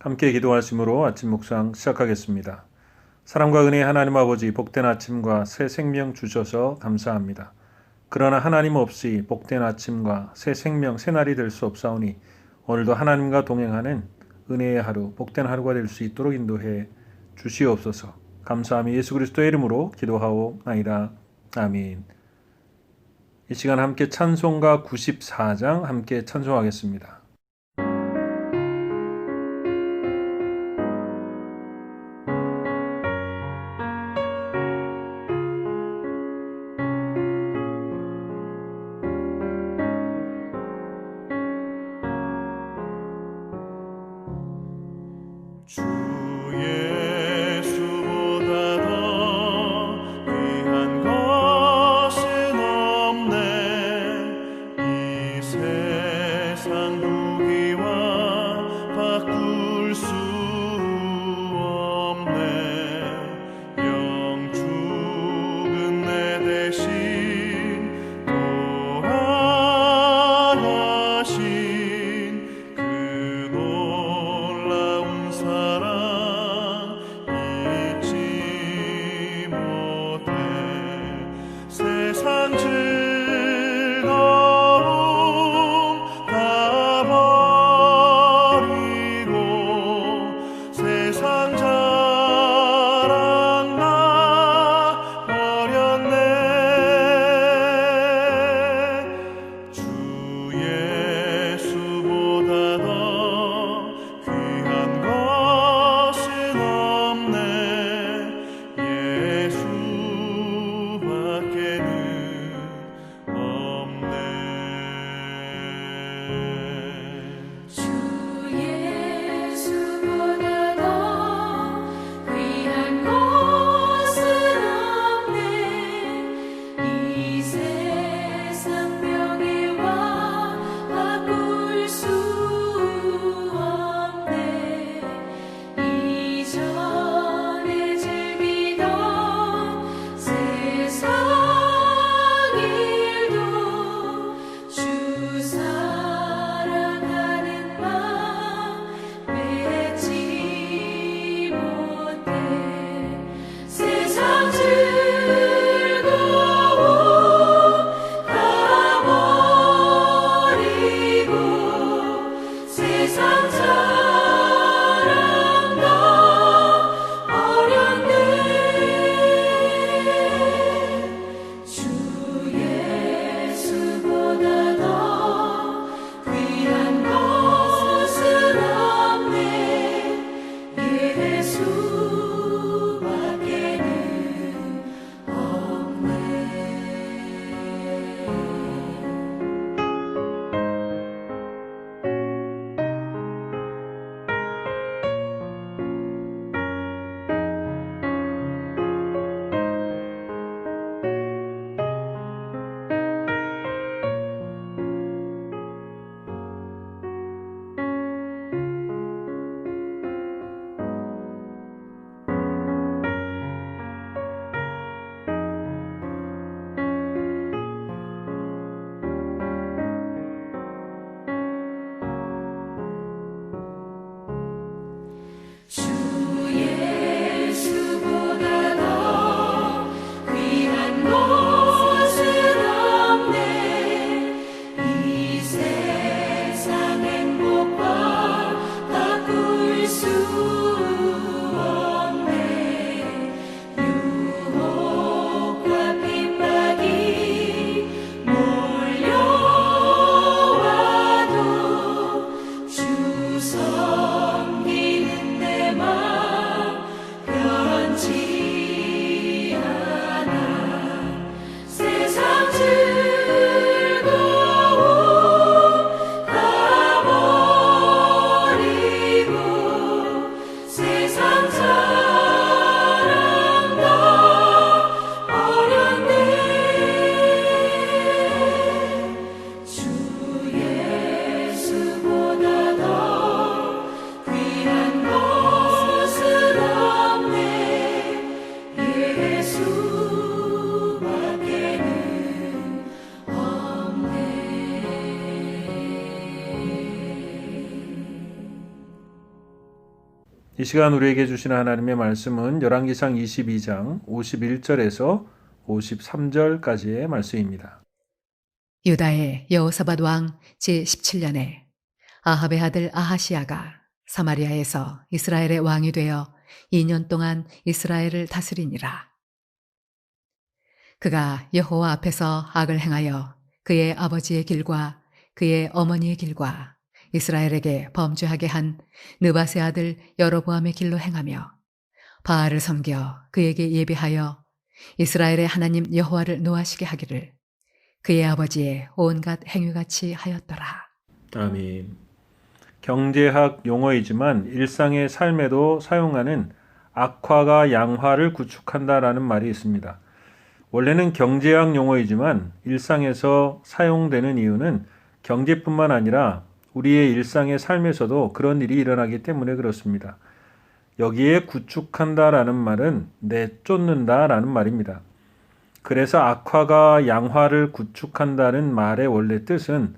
함께 기도하심으로 아침 묵상 시작하겠습니다. 사랑과 은혜의 하나님 아버지 복된 아침과 새 생명 주셔서 감사합니다. 그러나 하나님 없이 복된 아침과 새 생명 새 날이 될 수 없사오니 오늘도 하나님과 동행하는 은혜의 하루 복된 하루가 될 수 있도록 인도해 주시옵소서. 감사함이 예수 그리스도의 이름으로 기도하오나이다. 아멘. 이 시간 함께 찬송가 94장 함께 찬송하겠습니다. 시간 우리에게 주신 하나님의 말씀은 열왕기상 22장 51절에서 53절까지의 말씀입니다. 유다의 여호사밧 왕 제17년에 아합의 아들 아하시아가 사마리아에서 이스라엘의 왕이 되어 2년 동안 이스라엘을 다스리니라. 그가 여호와 앞에서 악을 행하여 그의 아버지의 길과 그의 어머니의 길과 이스라엘에게 범죄하게 한 느바세 아들 여로보암의 길로 행하며 바알을 섬겨 그에게 예배하여 이스라엘의 하나님 여호와를 노하시게 하기를 그의 아버지의 온갖 행위같이 하였더라. 아멘. 경제학 용어이지만 일상의 삶에도 사용하는 악화가 양화를 구축한다라는 말이 있습니다. 원래는 경제학 용어이지만 일상에서 사용되는 이유는 경제뿐만 아니라 우리의 일상의 삶에서도 그런 일이 일어나기 때문에 그렇습니다. 여기에 구축한다라는 말은 내쫓는다라는 말입니다. 그래서 악화가 양화를 구축한다는 말의 원래 뜻은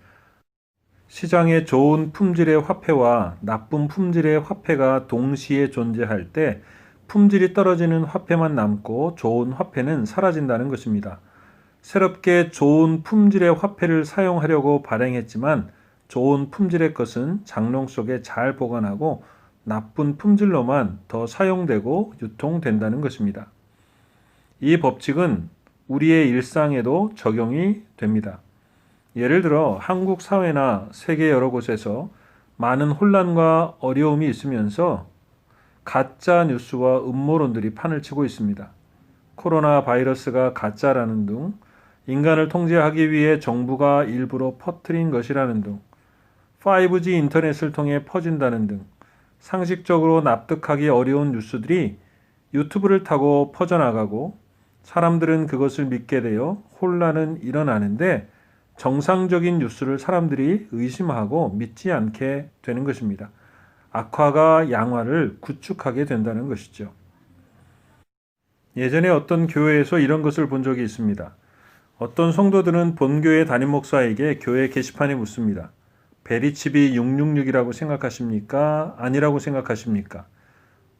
시장에 좋은 품질의 화폐와 나쁜 품질의 화폐가 동시에 존재할 때 품질이 떨어지는 화폐만 남고 좋은 화폐는 사라진다는 것입니다. 새롭게 좋은 품질의 화폐를 사용하려고 발행했지만 좋은 품질의 것은 장롱 속에 잘 보관하고 나쁜 품질로만 더 사용되고 유통된다는 것입니다. 이 법칙은 우리의 일상에도 적용이 됩니다. 예를 들어 한국 사회나 세계 여러 곳에서 많은 혼란과 어려움이 있으면서 가짜 뉴스와 음모론들이 판을 치고 있습니다. 코로나 바이러스가 가짜라는 등 인간을 통제하기 위해 정부가 일부러 퍼뜨린 것이라는 등 5G 인터넷을 통해 퍼진다는 등 상식적으로 납득하기 어려운 뉴스들이 유튜브를 타고 퍼져나가고 사람들은 그것을 믿게 되어 혼란은 일어나는데 정상적인 뉴스를 사람들이 의심하고 믿지 않게 되는 것입니다. 악화가 양화를 구축하게 된다는 것이죠. 예전에 어떤 교회에서 이런 것을 본 적이 있습니다. 어떤 성도들은 본교회 담임 목사에게 교회 게시판에 묻습니다. 베리칩이 666이라고 생각하십니까? 아니라고 생각하십니까?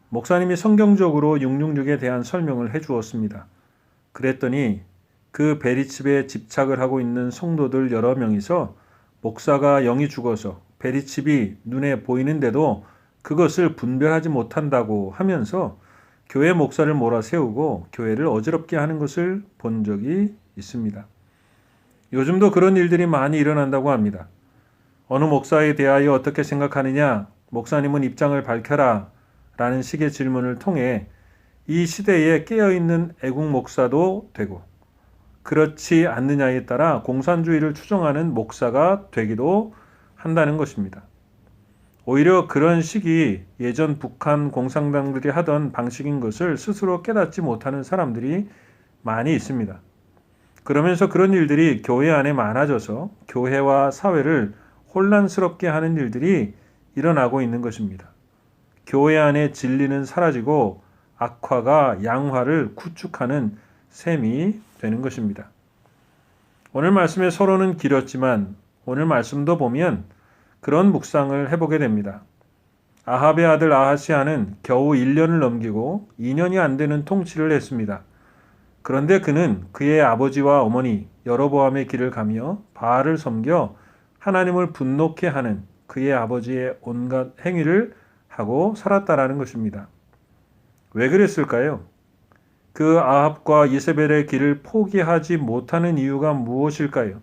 목사님이 성경적으로 666에 대한 설명을 해 주었습니다. 그랬더니 그 베리칩에 집착을 하고 있는 성도들 여러 명이서 목사가 영이 죽어서 베리칩이 눈에 보이는데도 그것을 분별하지 못한다고 하면서 교회 목사를 몰아세우고 교회를 어지럽게 하는 것을 본 적이 있습니다. 요즘도 그런 일들이 많이 일어난다고 합니다. 어느 목사에 대하여 어떻게 생각하느냐? 목사님은 입장을 밝혀라. 라는 식의 질문을 통해 이 시대에 깨어있는 애국 목사도 되고 그렇지 않느냐에 따라 공산주의를 추종하는 목사가 되기도 한다는 것입니다. 오히려 그런 식이 예전 북한 공산당들이 하던 방식인 것을 스스로 깨닫지 못하는 사람들이 많이 있습니다. 그러면서 그런 일들이 교회 안에 많아져서 교회와 사회를 혼란스럽게 하는 일들이 일어나고 있는 것입니다. 교회 안에 진리는 사라지고 악화가 양화를 구축하는 셈이 되는 것입니다. 오늘 말씀의 서론은 길었지만 오늘 말씀도 보면 그런 묵상을 해보게 됩니다. 아합의 아들 아하시아는 겨우 1년을 넘기고 2년이 안 되는 통치를 했습니다. 그런데 그는 그의 아버지와 어머니 여로보암의 길을 가며 바알을 섬겨 하나님을 분노케 하는 그의 아버지의 온갖 행위를 하고 살았다라는 것입니다. 왜 그랬을까요? 그 아합과 이세벨의 길을 포기하지 못하는 이유가 무엇일까요?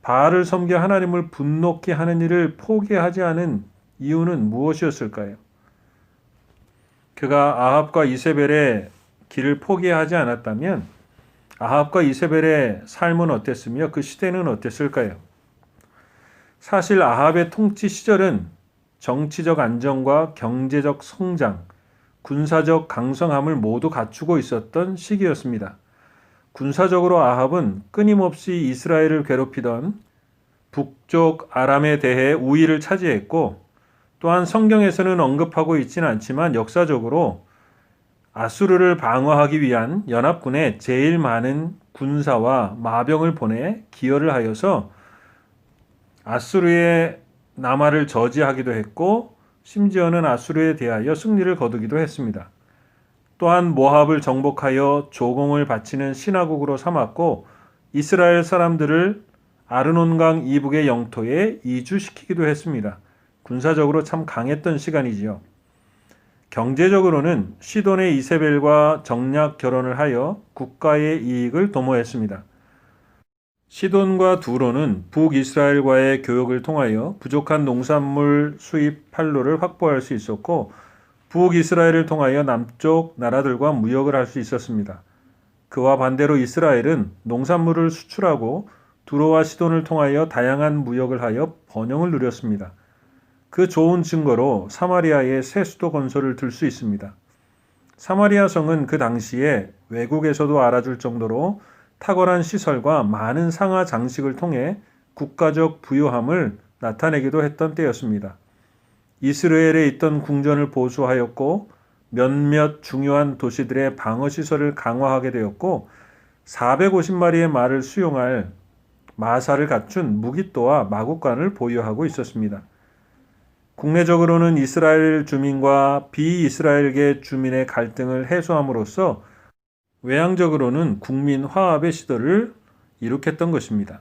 바알을 섬겨 하나님을 분노케 하는 일을 포기하지 않은 이유는 무엇이었을까요? 그가 아합과 이세벨의 길을 포기하지 않았다면 아합과 이세벨의 삶은 어땠으며 그 시대는 어땠을까요? 사실 아합의 통치 시절은 정치적 안정과 경제적 성장, 군사적 강성함을 모두 갖추고 있었던 시기였습니다. 군사적으로 아합은 끊임없이 이스라엘을 괴롭히던 북쪽 아람에 대해 우위를 차지했고 또한 성경에서는 언급하고 있지는 않지만 역사적으로 아수르를 방어하기 위한 연합군에 제일 많은 군사와 마병을 보내 기여를 하여서 아수르의 남하를 저지하기도 했고 심지어는 아수르에 대하여 승리를 거두기도 했습니다. 또한 모압을 정복하여 조공을 바치는 신화국으로 삼았고 이스라엘 사람들을 아르논강 이북의 영토에 이주시키기도 했습니다. 군사적으로 참 강했던 시간이지요. 경제적으로는 시돈의 이세벨과 정략 결혼을 하여 국가의 이익을 도모했습니다. 시돈과 두로는 북이스라엘과의 교역을 통하여 부족한 농산물 수입 판로를 확보할 수 있었고 북이스라엘을 통하여 남쪽 나라들과 무역을 할 수 있었습니다. 그와 반대로 이스라엘은 농산물을 수출하고 두로와 시돈을 통하여 다양한 무역을 하여 번영을 누렸습니다. 그 좋은 증거로 사마리아의 새 수도 건설을 들 수 있습니다. 사마리아 성은 그 당시에 외국에서도 알아줄 정도로 탁월한 시설과 많은 상하 장식을 통해 국가적 부유함을 나타내기도 했던 때였습니다. 이스라엘에 있던 궁전을 보수하였고 몇몇 중요한 도시들의 방어 시설을 강화하게 되었고 450마리의 말을 수용할 마사를 갖춘 무기또와 마국관을 보유하고 있었습니다. 국내적으로는 이스라엘 주민과 비이스라엘계 주민의 갈등을 해소함으로써 외향적으로는 국민 화합의 시도를 이룩했던 것입니다.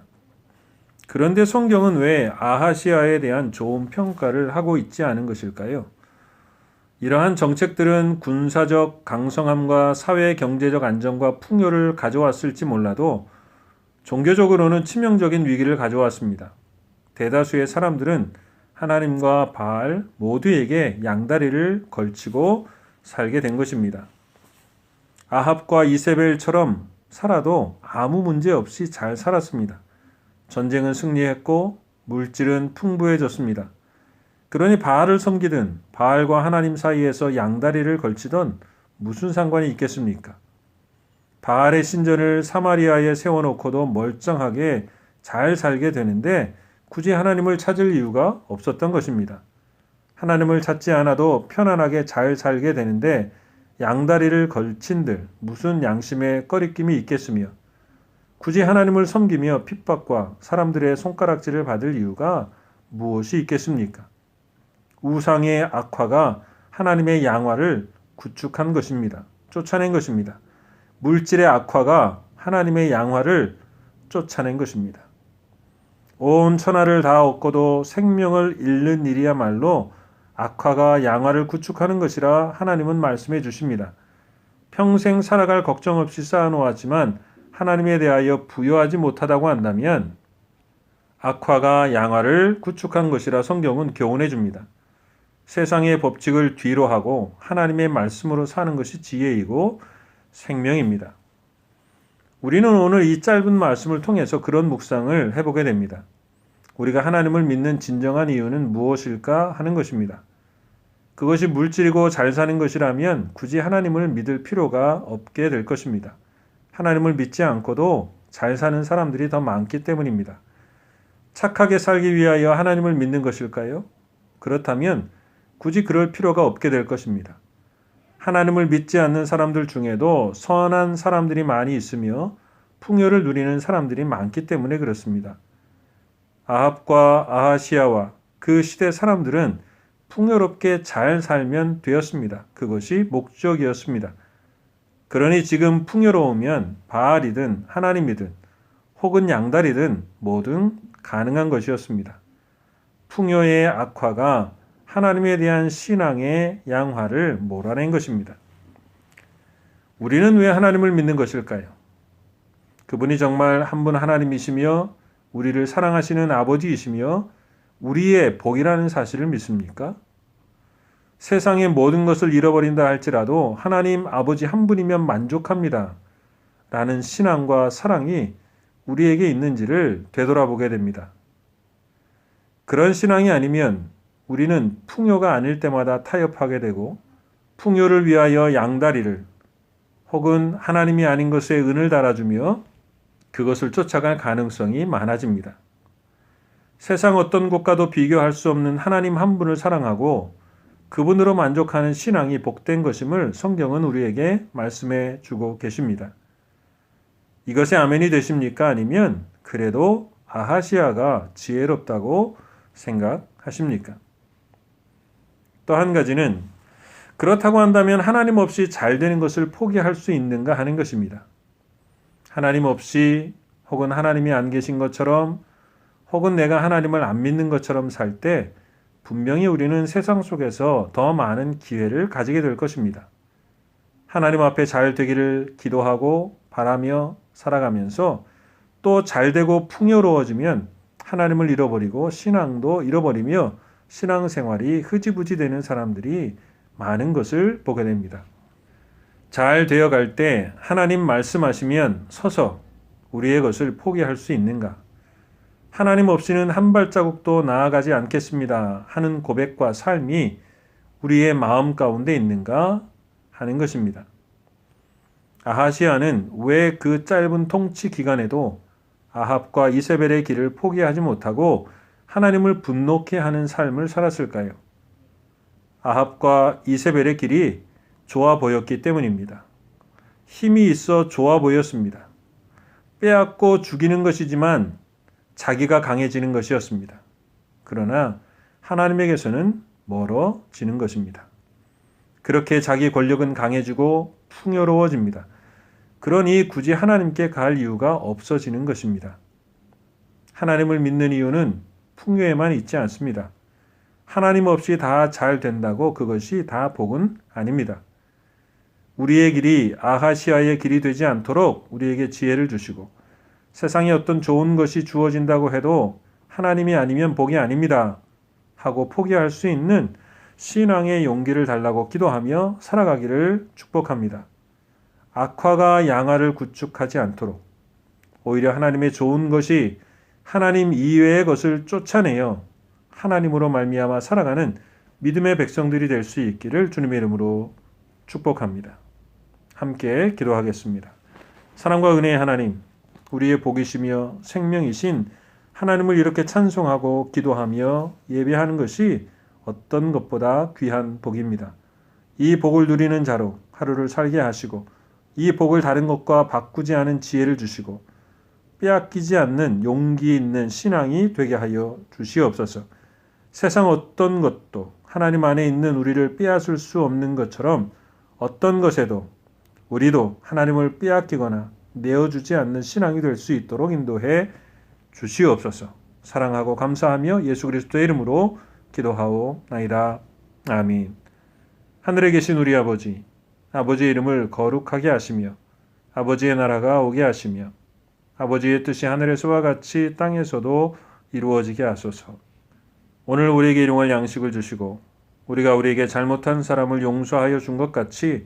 그런데 성경은 왜 아하시아에 대한 좋은 평가를 하고 있지 않은 것일까요? 이러한 정책들은 군사적 강성함과 사회 경제적 안정과 풍요를 가져왔을지 몰라도 종교적으로는 치명적인 위기를 가져왔습니다. 대다수의 사람들은 하나님과 바알 모두에게 양다리를 걸치고 살게 된 것입니다. 아합과 이세벨처럼 살아도 아무 문제 없이 잘 살았습니다. 전쟁은 승리했고 물질은 풍부해졌습니다. 그러니 바알을 섬기든 바알과 하나님 사이에서 양다리를 걸치던 무슨 상관이 있겠습니까? 바알의 신전을 사마리아에 세워놓고도 멀쩡하게 잘 살게 되는데 굳이 하나님을 찾을 이유가 없었던 것입니다. 하나님을 찾지 않아도 편안하게 잘 살게 되는데 양다리를 걸친들 무슨 양심의 꺼리낌이 있겠으며 굳이 하나님을 섬기며 핍박과 사람들의 손가락질을 받을 이유가 무엇이 있겠습니까? 우상의 악화가 하나님의 양화를 구축한 것입니다. 쫓아낸 것입니다. 물질의 악화가 하나님의 양화를 쫓아낸 것입니다. 온 천하를 다 얻고도 생명을 잃는 일이야말로 악화가 양화를 구축하는 것이라 하나님은 말씀해 주십니다. 평생 살아갈 걱정 없이 쌓아놓았지만 하나님에 대하여 부여하지 못하다고 한다면 악화가 양화를 구축한 것이라 성경은 교훈해 줍니다. 세상의 법칙을 뒤로 하고 하나님의 말씀으로 사는 것이 지혜이고 생명입니다. 우리는 오늘 이 짧은 말씀을 통해서 그런 묵상을 해보게 됩니다. 우리가 하나님을 믿는 진정한 이유는 무엇일까 하는 것입니다. 그것이 물질이고 잘 사는 것이라면 굳이 하나님을 믿을 필요가 없게 될 것입니다. 하나님을 믿지 않고도 잘 사는 사람들이 더 많기 때문입니다. 착하게 살기 위하여 하나님을 믿는 것일까요? 그렇다면 굳이 그럴 필요가 없게 될 것입니다. 하나님을 믿지 않는 사람들 중에도 선한 사람들이 많이 있으며 풍요를 누리는 사람들이 많기 때문에 그렇습니다. 아합과 아하시아와 그 시대 사람들은 풍요롭게 잘 살면 되었습니다. 그것이 목적이었습니다. 그러니 지금 풍요로우면 바알이든 하나님이든 혹은 양다리든 뭐든 가능한 것이었습니다. 풍요의 악화가 하나님에 대한 신앙의 양화를 몰아낸 것입니다. 우리는 왜 하나님을 믿는 것일까요? 그분이 정말 한 분 하나님이시며 우리를 사랑하시는 아버지이시며 우리의 복이라는 사실을 믿습니까? 세상의 모든 것을 잃어버린다 할지라도 하나님 아버지 한 분이면 만족합니다. 라는 신앙과 사랑이 우리에게 있는지를 되돌아보게 됩니다. 그런 신앙이 아니면 우리는 풍요가 아닐 때마다 타협하게 되고 풍요를 위하여 양다리를 혹은 하나님이 아닌 것에 은을 달아주며 그것을 쫓아갈 가능성이 많아집니다. 세상 어떤 곳과도 비교할 수 없는 하나님 한 분을 사랑하고 그분으로 만족하는 신앙이 복된 것임을 성경은 우리에게 말씀해 주고 계십니다. 이것이 아멘이 되십니까? 아니면 그래도 아하시아가 지혜롭다고 생각하십니까? 또 한 가지는 그렇다고 한다면 하나님 없이 잘 되는 것을 포기할 수 있는가 하는 것입니다. 하나님 없이 혹은 하나님이 안 계신 것처럼 혹은 내가 하나님을 안 믿는 것처럼 살 때 분명히 우리는 세상 속에서 더 많은 기회를 가지게 될 것입니다. 하나님 앞에 잘 되기를 기도하고 바라며 살아가면서 또 잘 되고 풍요로워지면 하나님을 잃어버리고 신앙도 잃어버리며 신앙생활이 흐지부지 되는 사람들이 많은 것을 보게 됩니다. 잘 되어 갈 때 하나님 말씀하시면 서서 우리의 것을 포기할 수 있는가? 하나님 없이는 한 발자국도 나아가지 않겠습니다. 하는 고백과 삶이 우리의 마음 가운데 있는가 하는 것입니다. 아하시아는 왜 그 짧은 통치 기간에도 아합과 이세벨의 길을 포기하지 못하고 하나님을 분노케 하는 삶을 살았을까요? 아합과 이세벨의 길이 좋아 보였기 때문입니다. 힘이 있어 좋아 보였습니다. 빼앗고 죽이는 것이지만 자기가 강해지는 것이었습니다. 그러나 하나님에게서는 멀어지는 것입니다. 그렇게 자기 권력은 강해지고 풍요로워집니다. 그러니 굳이 하나님께 갈 이유가 없어지는 것입니다. 하나님을 믿는 이유는 풍요에만 있지 않습니다. 하나님 없이 다 잘 된다고 그것이 다 복은 아닙니다. 우리의 길이 아하시아의 길이 되지 않도록 우리에게 지혜를 주시고 세상에 어떤 좋은 것이 주어진다고 해도 하나님이 아니면 복이 아닙니다. 하고 포기할 수 있는 신앙의 용기를 달라고 기도하며 살아가기를 축복합니다. 악화가 양화를 구축하지 않도록 오히려 하나님의 좋은 것이 하나님 이외의 것을 쫓아내어 하나님으로 말미암아 살아가는 믿음의 백성들이 될 수 있기를 주님의 이름으로 축복합니다. 함께 기도하겠습니다. 사랑과 은혜의 하나님, 우리의 복이시며 생명이신 하나님을 이렇게 찬송하고 기도하며 예배하는 것이 어떤 것보다 귀한 복입니다. 이 복을 누리는 자로 하루를 살게 하시고 이 복을 다른 것과 바꾸지 않은 지혜를 주시고 빼앗기지 않는 용기 있는 신앙이 되게 하여 주시옵소서. 세상 어떤 것도 하나님 안에 있는 우리를 빼앗을 수 없는 것처럼 어떤 것에도 우리도 하나님을 빼앗기거나 내어주지 않는 신앙이 될 수 있도록 인도해 주시옵소서. 사랑하고 감사하며 예수 그리스도의 이름으로 기도하오나이다. 아멘. 하늘에 계신 우리 아버지, 아버지의 이름을 거룩하게 하시며 아버지의 나라가 오게 하시며 아버지의 뜻이 하늘에서와 같이 땅에서도 이루어지게 하소서. 오늘 우리에게 일용할 양식을 주시고 우리가 우리에게 잘못한 사람을 용서하여 준 것 같이